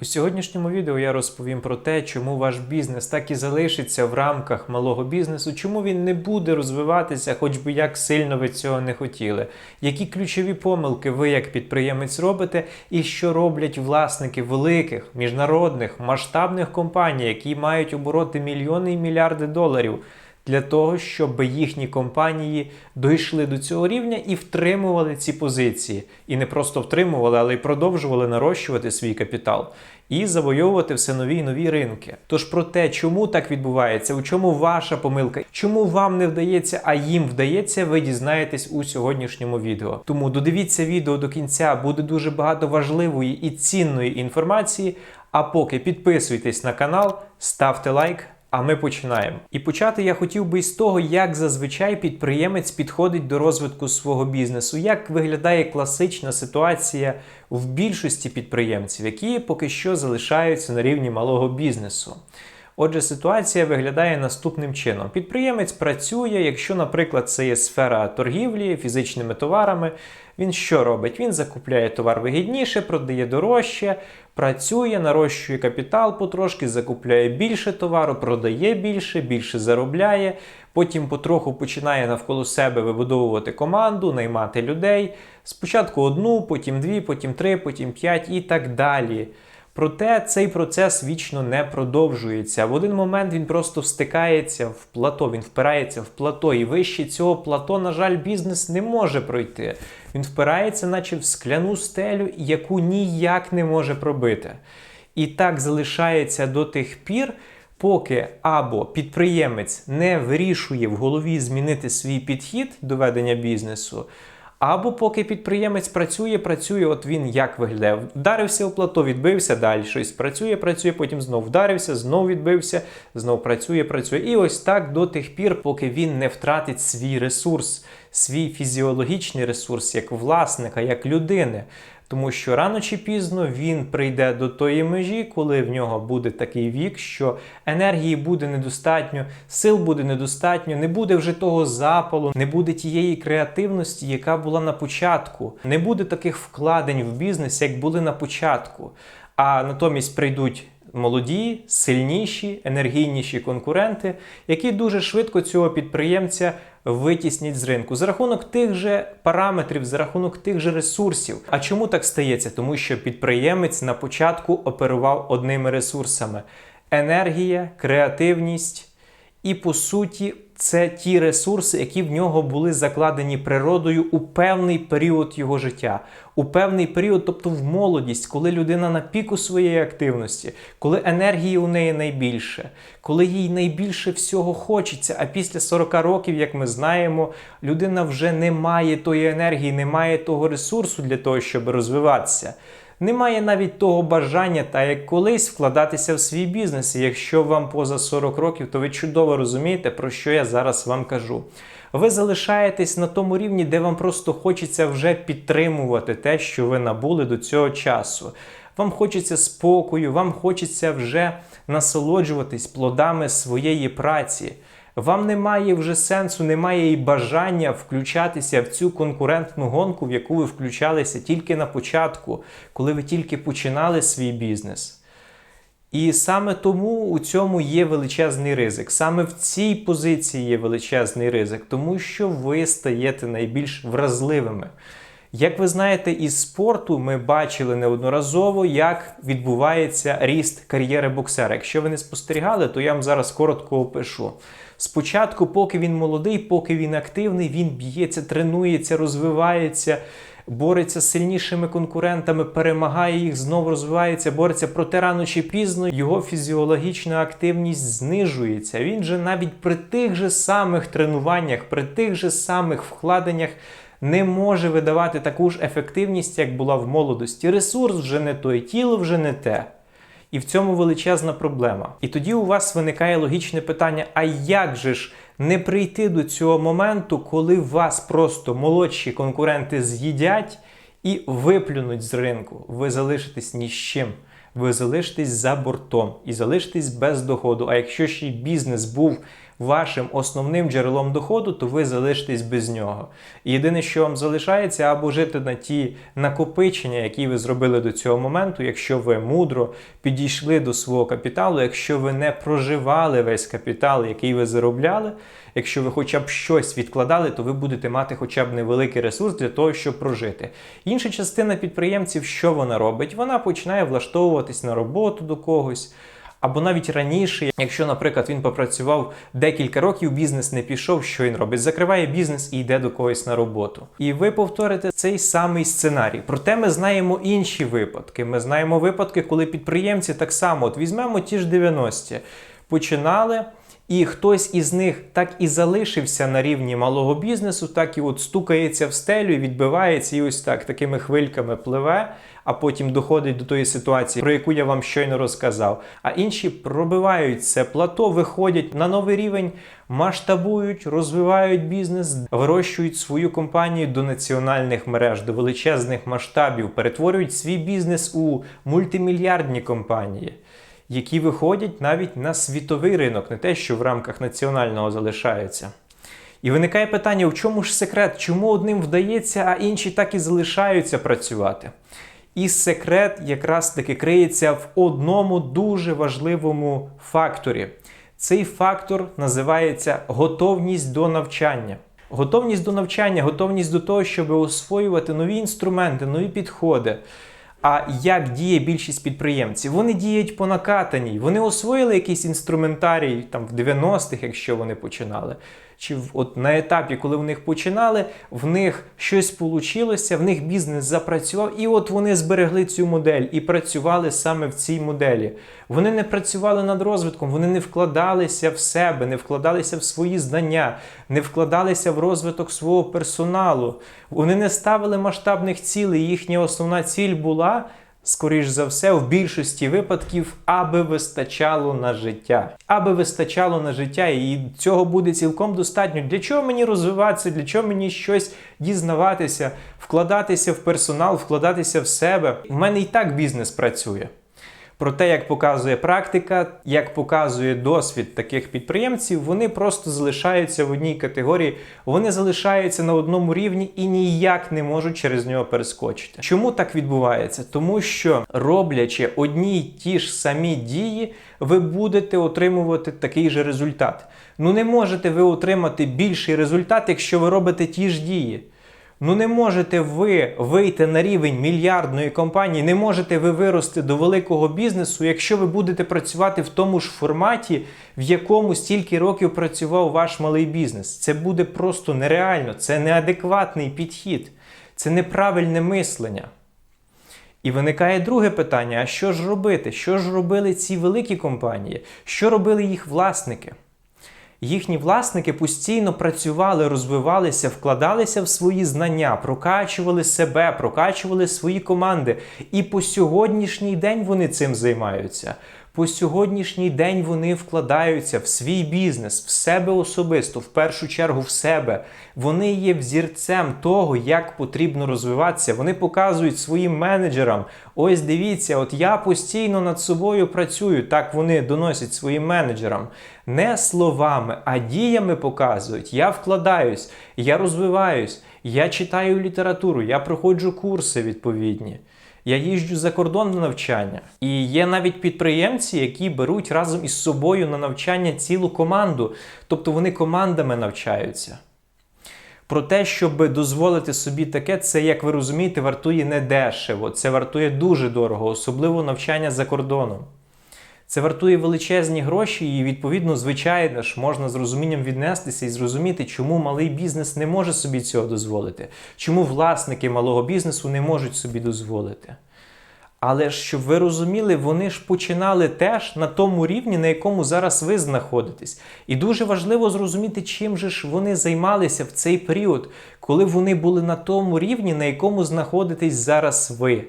У сьогоднішньому відео я розповім про те, чому ваш бізнес так і залишиться в рамках малого бізнесу, чому він не буде розвиватися, хоч би як сильно ви цього не хотіли, які ключові помилки ви як підприємець робите, і що роблять власники великих міжнародних масштабних компаній, які мають обороти мільйони і мільярди доларів. Для того, щоб їхні компанії дійшли до цього рівня і втримували ці позиції. І не просто втримували, але й продовжували нарощувати свій капітал і завойовувати все нові і нові ринки. Тож про те, чому так відбувається, у чому ваша помилка, чому вам не вдається, а їм вдається, ви дізнаєтесь у сьогоднішньому відео. Тому додивіться відео до кінця, буде дуже багато важливої і цінної інформації. А поки підписуйтесь на канал, ставте лайк. А ми починаємо. І почати я хотів би із того, як зазвичай підприємець підходить до розвитку свого бізнесу, як виглядає класична ситуація в більшості підприємців, які поки що залишаються на рівні малого бізнесу. Отже, ситуація виглядає наступним чином: підприємець працює, якщо, наприклад, це є сфера торгівлі фізичними товарами. Він що робить? Він закупляє товар вигідніше, продає дорожче, працює, нарощує капітал потрошки, закупляє більше товару, продає більше, більше заробляє. Потім потроху починає навколо себе вибудовувати команду, наймати людей. Спочатку одну, потім дві, потім три, потім п'ять і так далі. Проте цей процес вічно не продовжується. В один момент він просто встикається в плато, він впирається в плато, і вище цього плато, на жаль, бізнес не може пройти. Він впирається, наче в скляну стелю, яку ніяк не може пробити. І так залишається до тих пір, поки або підприємець не вирішує в голові змінити свій підхід до ведення бізнесу. Або поки підприємець працює, працює, от він як виглядає. Вдарився в плато, відбився, далі щось працює, працює, потім знов вдарився, знов відбився, знов працює, працює. І ось так до тих пір, поки він не втратить свій ресурс, свій фізіологічний ресурс як власника, як людини. Тому що рано чи пізно він прийде до тої межі, коли в нього буде такий вік, що енергії буде недостатньо, сил буде недостатньо, не буде вже того запалу, не буде тієї креативності, яка була на початку, не буде таких вкладень в бізнес, як були на початку. А натомість прийдуть. Молоді, сильніші, енергійніші конкуренти, які дуже швидко цього підприємця витіснять з ринку за рахунок тих же параметрів, за рахунок тих же ресурсів. А чому так стається? Тому що підприємець на початку оперував одними ресурсами: енергія, креативність і по суті це ті ресурси, які в нього були закладені природою у певний період його життя, у певний період, тобто в молодість, коли людина на піку своєї активності, коли енергії у неї найбільше, коли їй найбільше всього хочеться. А після 40 років, як ми знаємо, людина вже не має тої енергії, не має того ресурсу для того, щоб розвиватися немає навіть того бажання та як колись вкладатися в свій бізнес. І якщо вам поза 40 років, то ви чудово розумієте, про що я зараз вам кажу. Ви залишаєтесь на тому рівні, де вам просто хочеться вже підтримувати те, що ви набули до цього часу. Вам хочеться спокою, вам хочеться вже насолоджуватись плодами своєї праці. Вам немає вже сенсу, немає і бажання включатися в цю конкурентну гонку, в яку ви включалися тільки на початку, коли ви тільки починали свій бізнес. І саме тому у цьому є величезний ризик. Саме в цій позиції є величезний ризик, тому що ви стаєте найбільш вразливими. Як ви знаєте, із спорту ми бачили неодноразово, як відбувається ріст кар'єри боксера. Якщо ви не спостерігали, то я вам зараз коротко опишу. Спочатку, поки він молодий, поки він активний, він б'ється, тренується, розвивається, бореться з сильнішими конкурентами, перемагає їх, знову розвивається, бореться, проте рано чи пізно його фізіологічна активність знижується. Він же навіть при тих же самих тренуваннях, при тих же самих вкладеннях. Не може видавати таку ж ефективність, як була в молодості. Ресурс вже не той, тіло вже не те. І в цьому величезна проблема. І тоді у вас виникає логічне питання: а як же ж не прийти до цього моменту, коли вас просто молодші конкуренти з'їдять і виплюнуть з ринку? Ви залишитесь ні з чим. Ви залишитесь за бортом і залишитесь без доходу. А якщо ще й бізнес був вашим основним джерелом доходу, то ви залишитесь без нього. І єдине, що вам залишається, або жити на ті накопичення, які ви зробили до цього моменту, якщо ви мудро підійшли до свого капіталу, якщо ви не проживали весь капітал, який ви заробляли. Якщо ви хоча б щось відкладали, то ви будете мати хоча б невеликий ресурс для того, щоб прожити. Інша частина підприємців, що вона робить? Вона починає влаштовуватись на роботу до когось. Або навіть раніше, якщо, наприклад, він попрацював декілька років, бізнес не пішов, що він робить? Закриває бізнес і йде до когось на роботу. І ви повторите цей самий сценарій. Проте ми знаємо інші випадки. Ми знаємо випадки, коли підприємці так само, от візьмемо ті ж 90-ті, починали. І хтось із них так і залишився на рівні малого бізнесу, так і от стукається в стелю, відбивається і ось так такими хвильками пливе, а потім доходить до тої ситуації, про яку я вам щойно розказав. А інші пробивають це плато, виходять на новий рівень, масштабують, розвивають бізнес, вирощують свою компанію до національних мереж, до величезних масштабів, перетворюють свій бізнес у мультимільярдні компанії які виходять навіть на світовий ринок, не те, що в рамках національного залишаються. І виникає питання: в чому ж секрет? Чому одним вдається, а інші так і залишаються працювати? І секрет якраз таки криється в одному дуже важливому факторі. Цей фактор називається готовність до навчання. Готовність до навчання, готовність до того, щоб освоювати нові інструменти, нові підходи. А як діє більшість підприємців? Вони діють по накатаній. Вони освоїли якийсь інструментарій там в 90-х, якщо вони починали. Чи от на етапі, коли в них починали, в них щось вийшло, в них бізнес запрацював, і от вони зберегли цю модель і працювали саме в цій моделі. Вони не працювали над розвитком, вони не вкладалися в себе, не вкладалися в свої знання, не вкладалися в розвиток свого персоналу. Вони не ставили масштабних цілей. Їхня основна ціль була скоріш за все, в більшості випадків, аби вистачало на життя. Аби вистачало на життя, і цього буде цілком достатньо. Для чого мені розвиватися, для чого мені щось дізнаватися, вкладатися в персонал, вкладатися в себе. У мене і так бізнес працює. Про те, як показує практика, як показує досвід таких підприємців, вони просто залишаються в одній категорії, вони залишаються на одному рівні і ніяк не можуть через нього перескочити. Чому так відбувається? Тому що роблячи одні й ті ж самі дії, ви будете отримувати такий же результат. Ну не можете ви отримати більший результат, якщо ви робите ті ж дії. Ну не можете ви вийти на рівень мільярдної компанії, не можете ви вирости до великого бізнесу, якщо ви будете працювати в тому ж форматі, в якому стільки років працював ваш малий бізнес. Це буде просто нереально, це неадекватний підхід, це неправильне мислення. І виникає друге питання: а що ж робити? Що ж робили ці великі компанії? Що робили їх власники? Їхні власники постійно працювали, розвивалися, вкладалися в свої знання, прокачували себе, прокачували свої команди. І по сьогоднішній день вони цим займаються. По сьогоднішній день вони вкладаються в свій бізнес, в себе особисто, в першу чергу в себе. Вони є взірцем того, як потрібно розвиватися. Вони показують своїм менеджерам: ось дивіться, от я постійно над собою працюю. Так вони доносять своїм менеджерам. Не словами, а діями показують. Я вкладаюсь, я розвиваюсь, я читаю літературу, я проходжу курси відповідні. Я їжджу за кордон на навчання. І є навіть підприємці, які беруть разом із собою на навчання цілу команду, тобто вони командами навчаються. Про те, щоб дозволити собі таке, це, як ви розумієте, вартує не дешево, це вартує дуже дорого, особливо навчання за кордоном. Це вартує величезні гроші, і, відповідно, звичайно ж, можна з розумінням віднестися і зрозуміти, чому малий бізнес не може собі цього дозволити, чому власники малого бізнесу не можуть собі дозволити. Але щоб ви розуміли, вони ж починали теж на тому рівні, на якому зараз ви знаходитесь. І дуже важливо зрозуміти, чим же ж вони займалися в цей період, коли вони були на тому рівні, на якому знаходитесь зараз ви.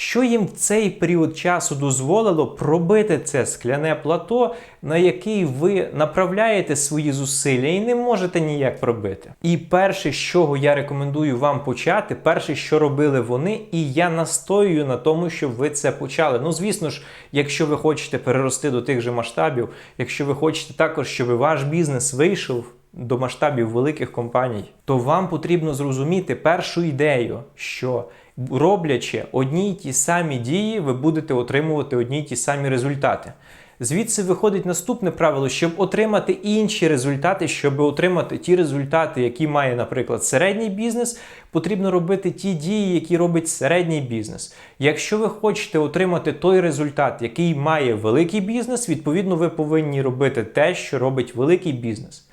Що їм в цей період часу дозволило пробити це скляне плато, на який ви направляєте свої зусилля і не можете ніяк пробити? І перше, з чого я рекомендую вам почати, перше, що робили вони, і я настоюю на тому, щоб ви це почали. Ну, звісно ж, якщо ви хочете перерости до тих же масштабів, якщо ви хочете також, щоб ваш бізнес вийшов до масштабів великих компаній, то вам потрібно зрозуміти першу ідею, що роблячи одні й ті самі дії, ви будете отримувати одні й ті самі результати. Звідси виходить наступне правило, щоб отримати інші результати, щоб отримати ті результати, які має, наприклад, середній бізнес, потрібно робити ті дії, які робить середній бізнес. Якщо ви хочете отримати той результат, який має великий бізнес, відповідно, ви повинні робити те, що робить великий бізнес.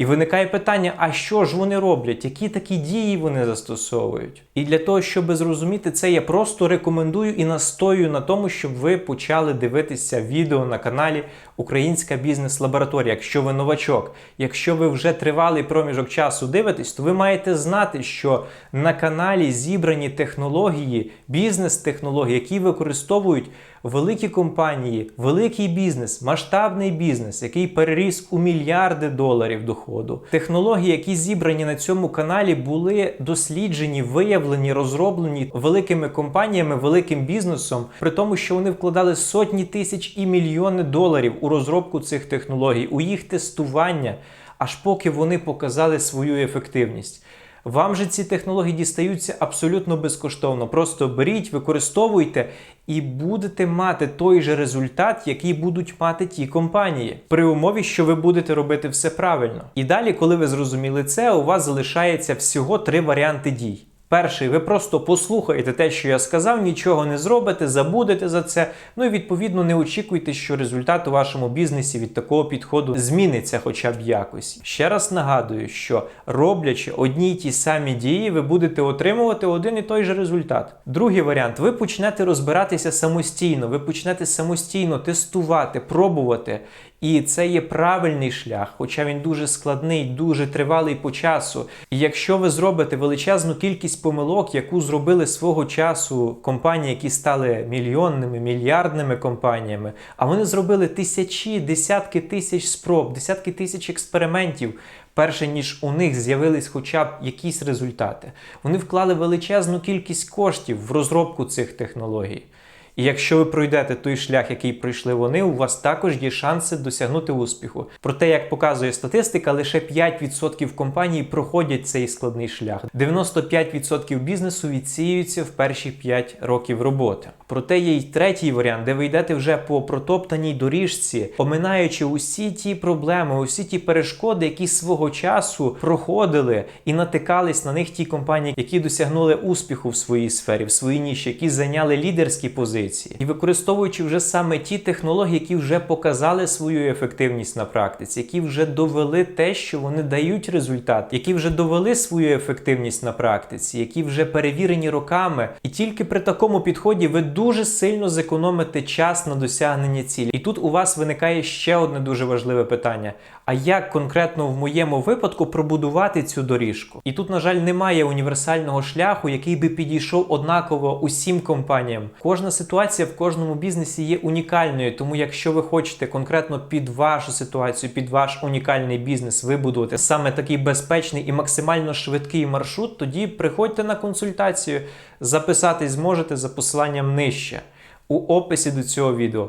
І виникає питання: а що ж вони роблять? Які такі дії вони застосовують? І для того, щоб зрозуміти це, я просто рекомендую і настоюю на тому, щоб ви почали дивитися відео на каналі Українська бізнес-лабораторія. Якщо ви новачок, якщо ви вже тривалий проміжок часу дивитесь, то ви маєте знати, що на каналі зібрані технології, бізнес-технології, які використовують великі компанії, великий бізнес, масштабний бізнес, який переріс у мільярди доларів доходу. Технології, які зібрані на цьому каналі, були досліджені, виявлені, розроблені великими компаніями, великим бізнесом, при тому, що вони вкладали сотні тисяч і мільйони доларів у розробку цих технологій, у їх тестування, аж поки вони показали свою ефективність. Вам же ці технології дістаються абсолютно безкоштовно. Просто беріть, використовуйте і будете мати той же результат, який будуть мати ті компанії, при умові, що ви будете робити все правильно. І далі, коли ви зрозуміли це, у вас залишається всього три варіанти дій. Перший, ви просто послухаєте те, що я сказав, нічого не зробите, забудете за це. Ну і відповідно не очікуйте, що результат у вашому бізнесі від такого підходу зміниться хоча б якось. Ще раз нагадую, що роблячи одні й ті самі дії, ви будете отримувати один і той же результат. Другий варіант, ви почнете розбиратися самостійно, ви почнете самостійно тестувати, пробувати. І це є правильний шлях, хоча він дуже складний, дуже тривалий по часу. І якщо ви зробите величезну кількість помилок, яку зробили свого часу компанії, які стали мільйонними, мільярдними компаніями, а вони зробили тисячі, десятки тисяч спроб, десятки тисяч експериментів. Перше ніж у них з'явились хоча б якісь результати, вони вклали величезну кількість коштів в розробку цих технологій. І якщо ви пройдете той шлях, який пройшли вони, у вас також є шанси досягнути успіху. Проте, як показує статистика, лише 5% компаній проходять цей складний шлях. 95% бізнесу відсіюються в перші 5 років роботи. Проте є й третій варіант, де ви йдете вже по протоптаній доріжці, оминаючи усі ті проблеми, усі ті перешкоди, які свого часу проходили і натикались на них ті компанії, які досягнули успіху в своїй сфері, в своїй ніші, які зайняли лідерські позиції, і використовуючи вже саме ті технології, які вже показали свою ефективність на практиці, які вже довели те, що вони дають результат, які вже довели свою ефективність на практиці, які вже перевірені роками, і тільки при такому підході ви дуже сильно зекономите час на досягнення цілі. І тут у вас виникає ще одне дуже важливе питання: а як конкретно в моєму випадку пробудувати цю доріжку? І тут, на жаль, немає універсального шляху, який би підійшов однаково усім компаніям. Кожна ситуація в кожному бізнесі є унікальною, тому якщо ви хочете конкретно під вашу ситуацію, під ваш унікальний бізнес вибудувати саме такий безпечний і максимально швидкий маршрут, тоді приходьте на консультацію, записатись зможете за посиланням нижче у описі до цього відео.